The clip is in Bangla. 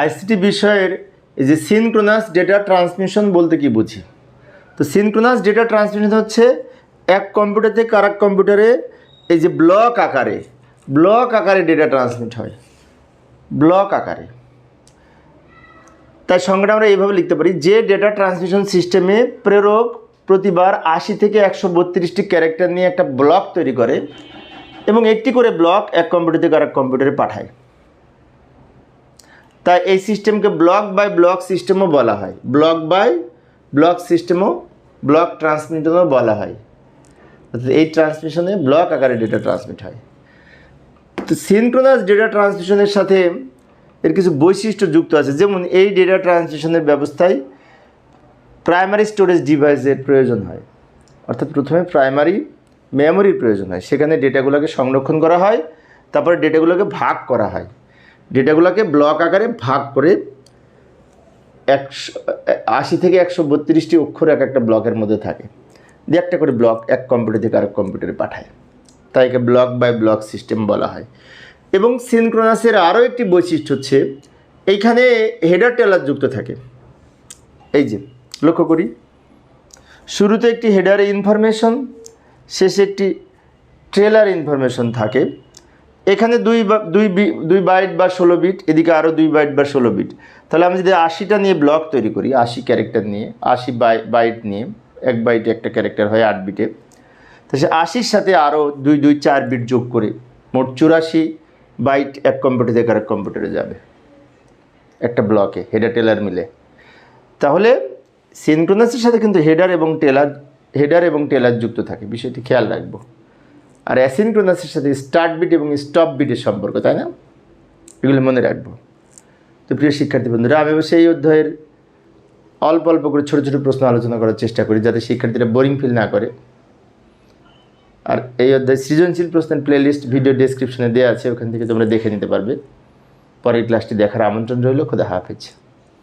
আইসিটি বিষয়ের যে সিনক্রোনাস ডেটা ট্রান্সমিশন বলতে কি বুঝি? তো সিনক্রোনাস ডেটা ট্রান্সমিশন হচ্ছে এক কম্পিউটার থেকে আরেক কম্পিউটারে এই যে ব্লক আকারে ব্লক আকারে ডেটা ট্রান্সমিট হয়। ব্লক আকারে। তাই সংজ্ঞাটা আমরা এইভাবে লিখতে পারি, যে ডেটা ট্রান্সমিশন সিস্টেমে প্রেরক প্রতিবার আশি থেকে একশো বত্রিশটি ক্যারেক্টার নিয়ে একটা ব্লক তৈরি করে এবং একটি করে ব্লক এক কম্পিউটার থেকে আরেক কম্পিউটারে পাঠায়। তাই এই সিস্টেমকে ব্লক বাই ব্লক সিস্টেমও বলা হয়। ব্লক বাই ব্লক সিস্টেমও ব্লক ট্রান্সমিশনও বলা হয়। এই ট্রান্সমিশনে ব্লক আকারে ডেটা ট্রান্সমিট হয়। তো সিনক্রোনাস ডেটা ট্রান্সমিশনের সাথে এর কিছু বৈশিষ্ট্য যুক্ত আছে। যেমন এই ডেটা ট্রান্সমিশনের ব্যবস্থায় প্রাইমারি স্টোরেজ ডিভাইসের প্রয়োজন হয়। অর্থাৎ প্রথমে প্রাইমারি মেমোরির প্রয়োজন হয়। সেখানে ডেটাগুলোকে সংরক্ষণ করা হয়, তারপরে ডেটাগুলোকে ভাগ করা হয়। ডেটাগুলোকে ব্লক আকারে ভাগ করে একশো, আশি থেকে একশো বত্রিশটি অক্ষর এক একটা ব্লকের মধ্যে থাকে। দিয়ে একটা করে ব্লক এক কম্পিউটার থেকে আরেক কম্পিউটারে পাঠায়। তাই একে ব্লক বাই ব্লক সিস্টেম বলা হয়। এবং সিনক্রোনাসের আরও একটি বৈশিষ্ট্য হচ্ছে, এইখানে হেডার টেলার যুক্ত থাকে। এই যে, লক্ষ্য করি। শুরুতে একটি হেডার ইনফরমেশন, শেষে একটি ট্রেলার ইনফরমেশন থাকে। এখানে দুই দুই দুই বাইট বা ষোলো বিট, এদিকে আরও দুই বাইট বা ষোলো বিট। তাহলে আমি যদি আশিটা নিয়ে ব্লক তৈরি করি, আশি ক্যারেক্টার নিয়ে, আশি বাই বাইট নিয়ে, এক বাইটে একটা ক্যারেক্টার হয় আট বিটে, তো সে আশির সাথে আরও দুই দুই, চার বিট যোগ করে মোট চুরাশি বাইট এক কম্পিউটার থেকে আরেক কম্পিউটারে যাবে, একটা ব্লকে হেডার টেলার মিলে। তাহলে সিনক্রোনাসের সাথে কিন্তু হেডার এবং টেলার হেডার এবং টেলার যুক্ত থাকে, বিষয়টি খেয়াল রাখব। আর অ্যাসিনক্রোনাসের সাথে স্টার্ট বিট এবং স্টপ বিটের সম্পর্ক, তাই না? এগুলো মনে রাখব। তো প্রিয় শিক্ষার্থী বন্ধুরা, আমি অবশ্যই এই অধ্যায়ের অল্প অল্প করে ছোটো ছোটো প্রশ্ন আলোচনা করার চেষ্টা করি, যাতে শিক্ষার্থীরা বোরিং ফিল না করে। আর এই অধ্যায় সৃজনশীল প্রশ্নের প্লেলিস্ট ভিডিও ডেসক্রিপশনে দেওয়া আছে, ওখান থেকে তোমরা দেখে নিতে পারবে। পরের ক্লাসটি দেখার আমন্ত্রণ রইল, খোদা হাফেজ।